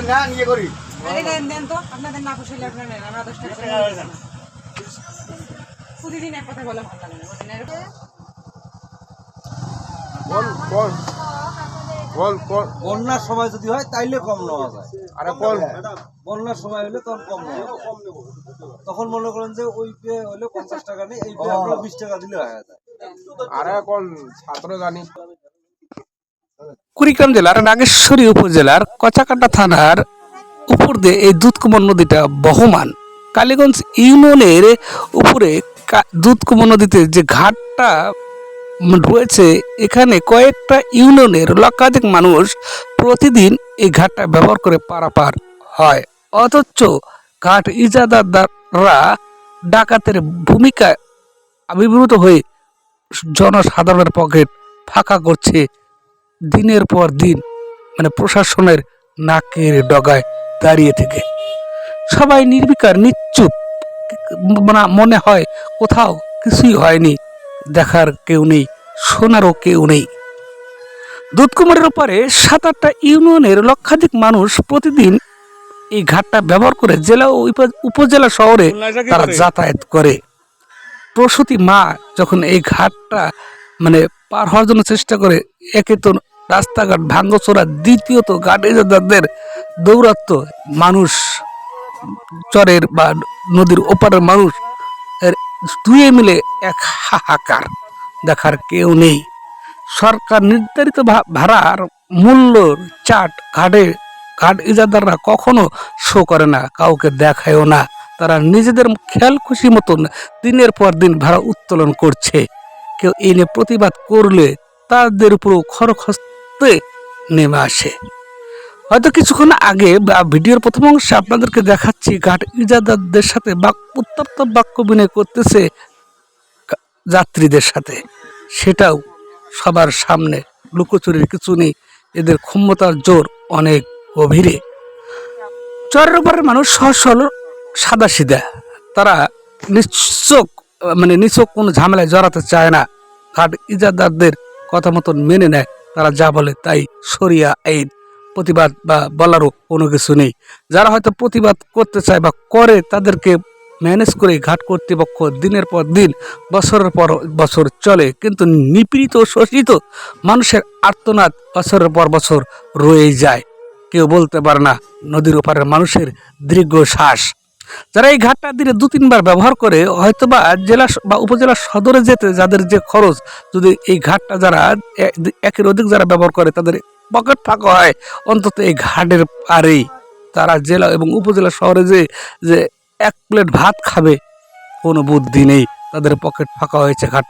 আরে না নিয়ে করি। আরে দেন দেন তো আপনাদের না খুশি আপনারা নেন আমরা দশ টাকা করে নিয়ে যাব। প্রতিদিন এক কথা বলে ভালো লাগে না বুঝলেন? এরকম- বল বল। বল বল। বন্যার সময় যদি হয় তাইলে কম নেওয়া যায়। আরে বল। বন্যার সময় হলে তখন কম নেওয়া তখন মনে করেন যে ওই পে হলে পঞ্চাশ টাকা নেই এই পে বিশ টাকা দিলে হয়ে যায়। আরে কোন ছাত্র জানি। কুড়িগ্রাম জেলার নাগেশ্বরী উপজেলার কচাকাটা থানার উপর দিয়ে এই দুধকুমার নদীটা বহমান। কালীগঞ্জ ইউনিয়নের উপরে দুধকুমার নদীতে যে ঘাটটা রয়েছে, এখানে কয়েকটা ইউনিয়নের লক্ষাধিক মানুষ প্রতিদিন এই ঘাটটা ব্যবহার করে পারাপার হয়। অথচ ঘাট ইজাদাররা ডাকাতের ভূমিকায় আবির্ভূত হয়ে জনসাধারণের পকেট ফাঁকা করছে। দিনের পর দিন মানে প্রশাসনের নাকের ডগায় দাঁড়িয়ে থেকে। সবাই নির্বিকার, নিশ্চুপ মানে হয় কোথাও কিছুই হয়নি, দেখার কেউ নেই, শোনারও কেউ নেই। দুধকুমারের ওপারে সাত আটটা ইউনিয়নের লক্ষাধিক মানুষ প্রতিদিন এই ঘাটটা ব্যবহার করে জেলা ও উপজেলা শহরে তারা যাতায়াত করে। প্রসূতি মা যখন এই ঘাটটা মানে পার হওয়ার জন্য চেষ্টা করে, একে তো রাস্তাঘাট ভাঙ্গচোরা দ্বিতীয়ত ঘাট এজাদারদের দৌরাত্ম মানুষ চরের বা নদীর ওপারের মানুষ দুয়ে মিলে এক হাহাকার দেখার কেউ নেই। সরকার নির্ধারিত ভাড়ার মূল্য চাট ঘাটে, ঘাট ইজাদাররা কখনো শো করে না, কাউকে দেখায়ও না। তারা নিজেদের খেয়াল খুশি মতন দিনের পর দিন ভাড়া উত্তোলন করছে। কেউ এই নিয়ে প্রতিবাদ করলে তাদের উপরও খরখস্তে নেমে আসে। হয়তো কিছুক্ষণ আগে বা ভিডিওর প্রথম অংশে আপনাদেরকে দেখাচ্ছি, ঘাট ইজাদারদের সাথে বাক উত্তপ্ত বাক্য বিনয় করতেছে যাত্রীদের সাথে। সেটাও সবার সামনে লুকোচুরির কিছু নেই। এদের ক্ষমতার জোর অনেক গভীরে। চরের উপরের মানুষ সহজ সরল সাদা সিধা। তারা নিশ্চক মানে নিছক কোনো ঝামেলায় জড়াতে চায় না। ঘাট ইজাদারদের কথা মতন মেনে নেয়। তারা যা বলে তাই সরিয়া আইন প্রতিবাদ বা বলারও কোনো কিছু নেই। যারা হয়তো প্রতিবাদ করতে চায় বা করে, তাদেরকে ম্যানেজ করে ঘাট কর্তৃপক্ষ দিনের পর দিন, বছরের পর বছর চলে। কিন্তু নিপীড়িত, শোষিত মানুষের আর্তনাদ বছরের পর বছর রয়েই যায়। কেউ বলতে পারে না, নদীর ওপারের মানুষের দীর্ঘ শ্বাস যারা এই ঘাটটা দিনে দু তিনবার ব্যবহার করে হয়তো বা জেলা বা উপজেলা সদরে যেতে যাদের যে খরচ, যদি এই ঘাটটা যারা একের অধিক যারা ব্যবহার করে, তাদের পকেট ফাঁকা হয়, অন্তত এই ঘাটের পারেই তারা জেলা এবং উপজেলা শহরে যে যে এক প্লেট ভাত খাবে, কোনো বুদ্ধি নেই। তাদের পকেট ফাঁকা হয়েছে ঘাট